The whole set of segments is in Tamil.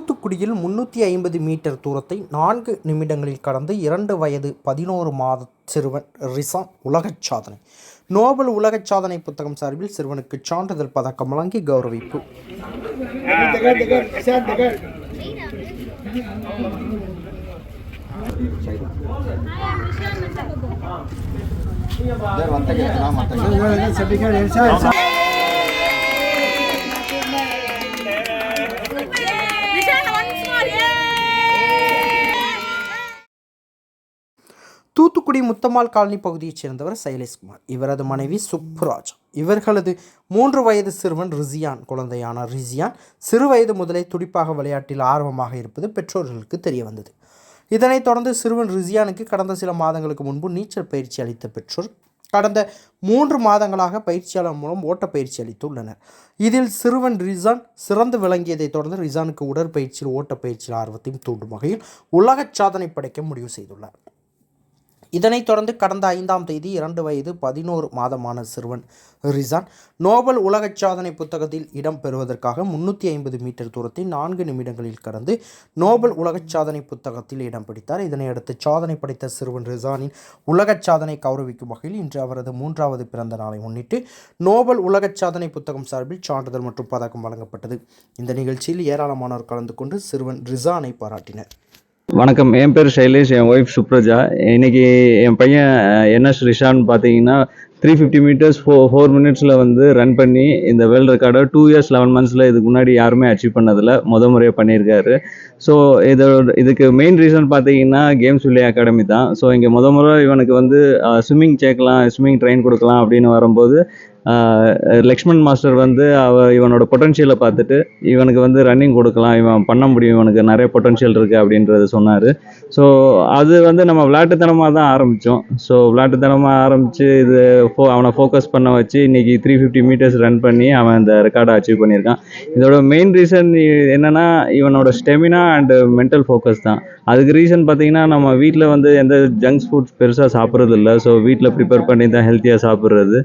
தூத்துக்குடியில் முன்னூற்றி ஐம்பது மீட்டர் தூரத்தை நான்கு நிமிடங்களில் கடந்து இரண்டு வயது பதினோரு மாத சிறுவன் ரிசான் உலகச் சாதனை. நோபல் உலகச் சாதனை புத்தகம் சார்பில் சிறுவனுக்கு சான்றிதழ் பதக்கம் வழங்கி கௌரவிப்பு. Michelle, தூத்துக்குடி முத்தம்மாள் காலனி பகுதியைச் சேர்ந்தவர் சைலேஷ்குமார். இவரது மனைவி சுப்புராஜ் இவர்களது மூன்று வயது சிறுவன் ரிசியான் குழந்தையான ரிசியான் சிறு வயது முதலே துடிப்பாக விளையாட்டில் ஆர்வமாக இருப்பது பெற்றோர்களுக்கு தெரிய வந்தது இதனைத் தொடர்ந்து சிறுவன் ரிசியானுக்கு கடந்த சில மாதங்களுக்கு முன்பு நீச்சல் பயிற்சி அளித்த பெற்றோர் கடந்த மூன்று மாதங்களாக பயிற்சியாளர் மூலம் ஓட்டப்பயிற்சி அளித்துள்ளனர். இதில் சிறுவன் ரிசான் சிறந்து விளங்கியதைத் தொடர்ந்து ரிசானுக்கு உடற்பயிற்சியில் ஓட்டப்பயிற்சியில் ஆர்வத்தையும் தூண்டும் வகையில் உலக சாதனை படைக்க முடிவு செய்துள்ளார். இதனைத் தொடர்ந்து கடந்த ஐந்தாம் தேதி இரண்டு வயது பதினோரு மாதமான சிறுவன் ரிசான் நோபல் உலகச் சாதனை புத்தகத்தில் இடம் பெறுவதற்காக முன்னூற்றி ஐம்பது மீட்டர் தூரத்தை நான்கு நிமிடங்களில் கடந்து நோபல் உலகச் சாதனை புத்தகத்தில் இடம் பிடித்தார். இதனையடுத்து சாதனை படைத்த சிறுவன் ரிசானின் உலகச் சாதனை கௌரவிக்கும் வகையில் இன்று அவரது மூன்றாவது பிறந்த நாளை முன்னிட்டு நோபல் உலகச் சாதனை புத்தகம் சார்பில் சான்றிதழ் மற்றும் பதக்கம் வழங்கப்பட்டது. இந்த நிகழ்ச்சியில் ஏராளமானோர் கலந்து கொண்டு சிறுவன் ரிசானை பாராட்டினர். வணக்கம். என் பேர் சைலேஷ் என் ஒய்ஃப் சுப்ரஜா. இன்னைக்கு என் பையன் என்எஸ் ரிஷான் பார்த்தீங்கன்னா three fifty meters fo four மினிட்ஸில் வந்து ரன் பண்ணி இந்த வேர்ல்டு ரெக்கார்டை டூ இயர்ஸ் லெவன் மந்த்ஸில் இதுக்கு முன்னாடி யாருமே அச்சீவ் பண்ணதில்ல முத முறையாக பண்ணியிருக்காரு. ஸோ இதோட இதுக்கு மெயின் ரீசன் பார்த்தீங்கன்னா கேம்ஸ் வில்லே அகாடமி தான். ஸோ இங்கே முத முறை இவனுக்கு வந்து ஸ்விம்மிங் சேர்க்கலாம் ஸ்விம்மிங் ட்ரெயின் கொடுக்கலாம் அப்படின்னு வரும்போது லக்ஷ்மண் மாஸ்டர் வந்து அவ இவனோட பொட்டன்ஷியலை பார்த்துட்டு இவனுக்கு வந்து ரன்னிங் கொடுக்கலாம் இவன் பண்ண முடியும் இவனுக்கு நிறைய பொட்டன்ஷியல் இருக்குது அப்படின்றத சொன்னார். ஸோ அது வந்து நம்ம விளையாட்டுத்தனமாக தான் ஆரம்பித்தோம் ஸோ விளையாட்டுத்தனமாக ஆரம்பித்து இது ஃபோ அவனை ஃபோக்கஸ் பண்ண வச்சு இன்னைக்கு த்ரீ ஃபிஃப்டி மீட்டர்ஸ் ரன் பண்ணி அவன் இந்த ரெக்கார்டை அச்சீவ் பண்ணியிருக்கான். இதோட மெயின் ரீசன் என்னன்னா இவனோட ஸ்டெமினா அண்டு மென்டல் ஃபோக்கஸ் தான். அதுக்கு ரீசன் பார்த்தீங்கன்னா நம்ம வீட்டில் வந்து எந்த ஜங்க்ஸ் ஃபுட்ஸ் பெருசாக சாப்பிட்றது இல்லை ஸோ வீட்டில் ப்ரிப்பேர் பண்ணி தான் ஹெல்த்தியாக சாப்பிட்றது.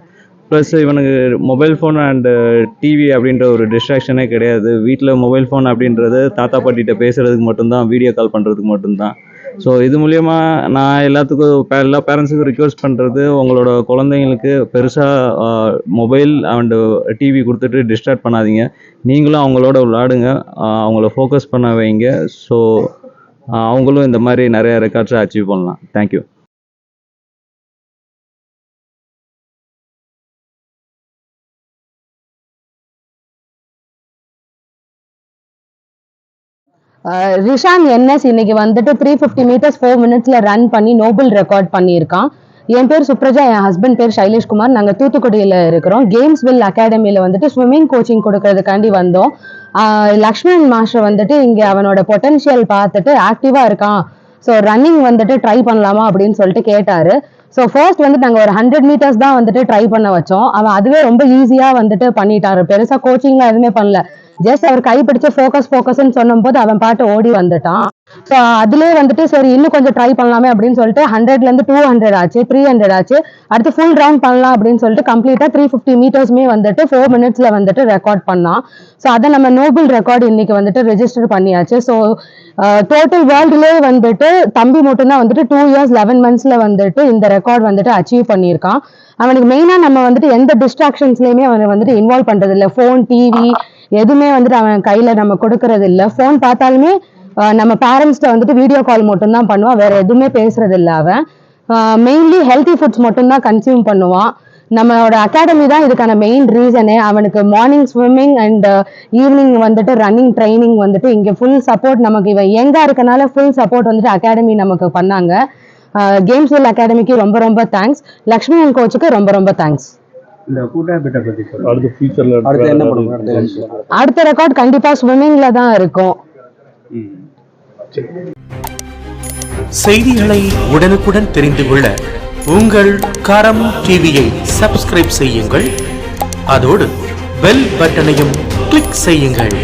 ப்ளஸ் இவனுக்கு மொபைல் ஃபோன் அண்டு டிவி அப்படின்ற ஒரு டிஸ்ட்ராக்ஷனே கிடையாது. வீட்டில் மொபைல் ஃபோன் அப்படின்றது தாத்தா பாட்டிகிட்ட பேசுகிறதுக்கு மட்டும்தான் வீடியோ கால் பண்ணுறதுக்கு மட்டும்தான். ஸோ இது மூலயமா நான் எல்லாத்துக்கும் பே- எல்லா பேரண்ட்ஸுக்கும் ரிக்வெஸ்ட் பண்ணுறது உங்களோட குழந்தைங்களுக்கு பெருசாக மொபைல் அண்டு டிவி கொடுத்துட்டு டிஸ்ட்ராக்ட் பண்ணாதீங்க. நீங்களும் அவங்களோட விளாடுங்க. அவங்கள ஃபோக்கஸ் பண்ண வைங்க. ஸோ அவங்களும் இந்த மாதிரி நிறைய ரெக்கார்ட்ஸை அச்சீவ் பண்ணலாம். Thank you Rishan N S இன்னைக்கு வந்துட்டு த்ரீ ஃபிஃப்டி மீட்டர்ஸ் ஃபோர் மினிட்ஸ்ல ரன் பண்ணி நோபல் ரெக்கார்ட் பண்ணியிருக்கான். என் பேர் சுப்ரஜா என் ஹஸ்பண்ட் பேர் சைலேஷ்குமார் நாங்கள் தூத்துக்குடியில் இருக்கிறோம். கேம்ஸ் வில் அகாடமியில் வந்துட்டு ஸ்விம்மிங் கோச்சிங் கொடுக்கறதுக்காண்டி வந்தோம். லக்ஷ்மண் மாஸ்டர் வந்துட்டு இங்கே அவனோட பொட்டன்ஷியல் பார்த்துட்டு ஆக்டிவாக இருக்கான். ஸோ ரன்னிங் வந்துட்டு ட்ரை பண்ணலாமா அப்படின்னு சொல்லிட்டு கேட்டார். ஸோ ஃபர்ஸ்ட் வந்து நாங்கள் ஒரு ஹண்ட்ரட் மீட்டர்ஸ் தான் வந்துட்டு ட்ரை பண்ண வச்சோம். அவன் அதுவே ரொம்ப ஈஸியாக வந்துட்டு பண்ணிட்டாரு. பெருசாக கோச்சிங்லாம் எதுவுமே பண்ணல. ஜஸ்ட் அவர் கை பிடிச்சு ஃபோக்கஸ் ஃபோக்கஸ்ன்னு சொன்னும்போது அவன் பாட்டு ஓடி வந்துட்டான். ஸோ அதுலேயே வந்துட்டு சரி இன்னும் கொஞ்சம் ட்ரை பண்ணலாமே அப்படின்னு சொல்லிட்டு ஹண்ட்ரட்லேருந்து டூ ஹண்ட்ரட் ஆச்சு த்ரீ ஹண்ட்ரட் ஆச்சு. அடுத்து ஃபுல் ரவுண்ட் பண்ணலாம் அப்படின்னு சொல்லிட்டு கம்ப்ளீட்டாக த்ரீ ஃபிஃப்டி மீட்டர்ஸ்மே வந்துட்டு ஃபோர் மினிட்ஸில் வந்துட்டு ரெக்கார்ட் பண்ணான். ஸோ அதை நம்ம நோபல் ரெக்கார்டு இன்னைக்கு வந்துட்டு ரெஜிஸ்டர் பண்ணியாச்சு. ஸோ டோட்டல் வேர்ல்டுலேயே வந்துட்டு தம்பி மட்டும்தான் வந்துட்டு டூ இயர்ஸ் லெவன் மந்த்ஸில் வந்துட்டு இந்த ரெக்கார்ட் வந்துட்டு அச்சீவ் பண்ணியிருக்கான். அவனுக்கு மெயினாக நம்ம வந்துட்டு எந்த டிஸ்ட்ராக்ஷன்ஸ்லையுமே அவனை வந்துட்டு இன்வால்வ் பண்ணுறது இல்லை ஃபோன் டிவி எதுவுமே வந்துட்டு அவன் கையில் நம்ம கொடுக்கறது இல்லை. ஃபோன் பார்த்தாலுமே நம்ம பேரண்ட்ஸ்ட வந்துட்டு வீடியோ கால் மட்டும்தான் பண்ணுவான். வேற எதுவுமே பேசுறது இல்லை அவன். மெயின்லி ஹெல்த்தி ஃபுட்ஸ் மட்டும்தான் கன்சியூம் பண்ணுவான். நம்மளோட அகாடமி தான் இதுக்கான மெயின் ரீசனே அவனுக்கு மார்னிங் ஸ்விம்மிங் அண்ட் ஈவினிங் வந்துட்டு ரன்னிங் ட்ரைனிங் வந்துட்டு இங்கே ஃபுல் சப்போர்ட் நமக்கு இவன் எங்கே இருக்கனால ஃபுல் சப்போர்ட் வந்துட்டு அகாடமி நமக்கு பண்ணாங்க. கேம்ஸ் வில் அகாடமிக்கு ரொம்ப ரொம்ப தேங்க்ஸ் லக்ஷ்மி கோச்சுக்கு ரொம்ப ரொம்ப தேங்க்ஸ் இந்த கூட்டாயப்பட்ட பத்தி சொல்லுங்க. அடுத்த ஃபியூச்சர்ல அடுத்து என்ன பண்ணுங்க அடுத்த ரெக்கார்ட் கண்டிப்பா ஸ்விம்மிங்ல தான் இருக்கும். செய்திகளை உடனுக்குடன் தெரிந்து கொள்ள உங்கள் கரம் டிவியை சப்ஸ்கிரைப் செய்யுங்கள். அதோடு பெல் பட்டனையும் கிளிக் செய்யுங்கள்.